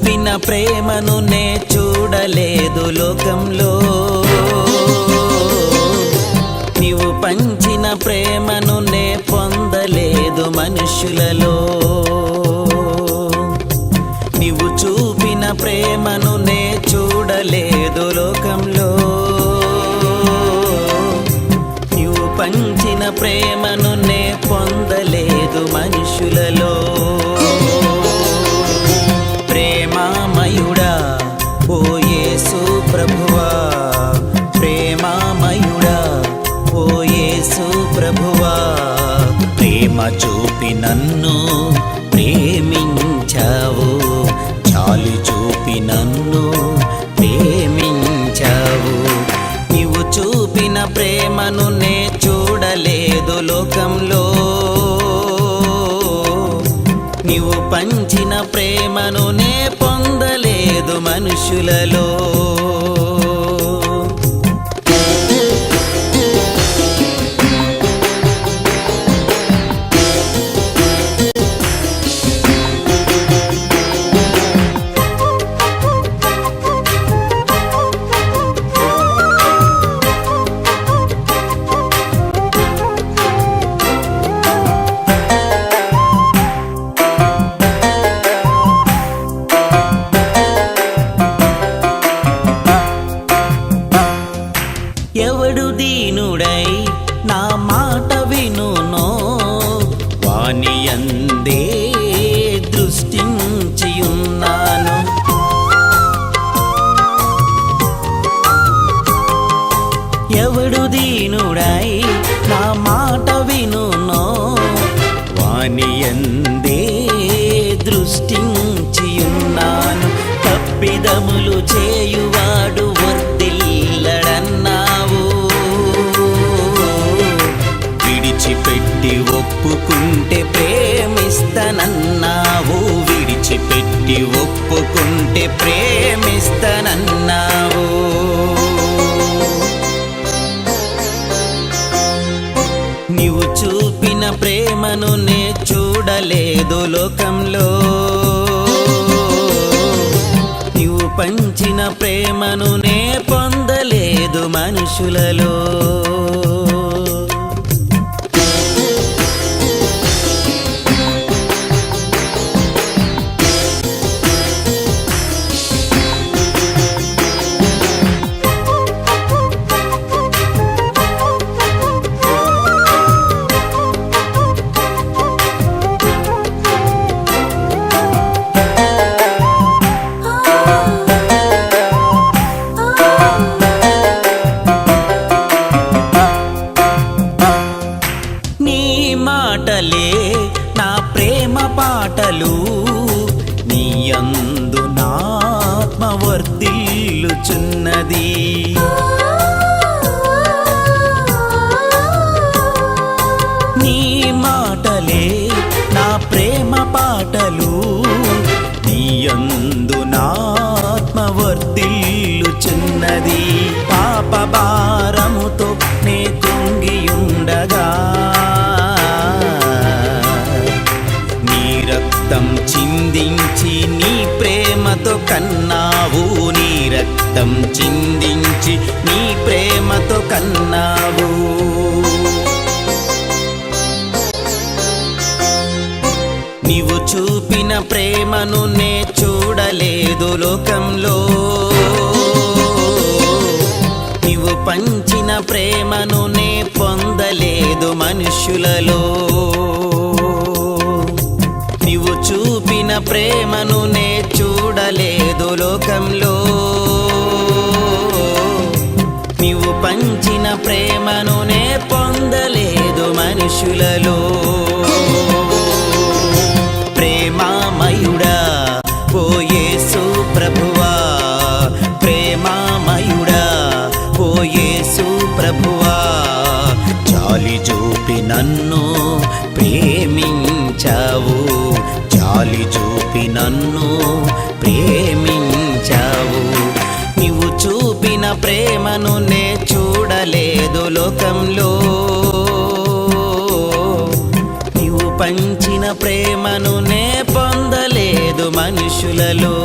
చూపిన ప్రేమను నే చూడలేదు లోకంలో. నీవు పంచిన ప్రేమను నే పొందలేదు మనుషులలో. నీవు చూపిన ప్రేమను నే చూడలేదు లోకంలో. నీవు పంచిన ప్రేమను చూపి నన్ను ప్రేమించావు. చాలి చూపి నన్ను ప్రేమించావు. నీవు చూపిన ప్రేమను నే చూడలేదు లోకంలో. నీవు పంచిన ప్రేమను నే పొందలేదు మనుషులలో. ఎవడు దీనుడై నా మాట వినునో? వాణి అందే దృష్టించియున్నాను. ఎవడు దీనుడై నా మాట వినునో? వాని ఎందే దృష్టించియున్నాను. తప్పిదములు చేయువ ప్రేమిస్తనన్నావు విడిచిపెట్టి ఒప్పుకుంటే ప్రేమిస్తనన్నావు. నీవు చూపిన ప్రేమను నే చూడలేదు లోకంలో. నీవు పంచిన ప్రేమను నే పొందలేదు మనుషులలో. మాటలే నా ప్రేమ పాటలు. నీ అందు నాత్మ వర్ధిల్లుచున్నది. నీ మాటలే నా ప్రేమ పాటలు. నీ అందు నాత్మ వర్ధిల్లుచున్నది. పాప కన్నావు నీ రక్తం చిందించి నీ ప్రేమతో కన్నావు. నీవు చూపిన ప్రేమను నే చూడలేదు లోకంలో. నీవు పంచిన ప్రేమను నే పొందలేదు మనుషులలో. ప్రేమను నే చూడలేదు లోకంలో. నీవు పంచిన ప్రేమను నే పొందలేదు మనుషులలో. ప్రేమామయుడా ఓ యేసు ప్రభువా. ప్రేమామయుడా ఓ యేసు ప్రభువా. చాలి చూపి నన్ను ప్రేమి చాలి చూపి నన్ను ప్రేమించావు. నీవు చూపిన ప్రేమను నే చూడలేదు లోకంలో. నీవు పంచిన ప్రేమను నే పొందలేదు మనుషులలో.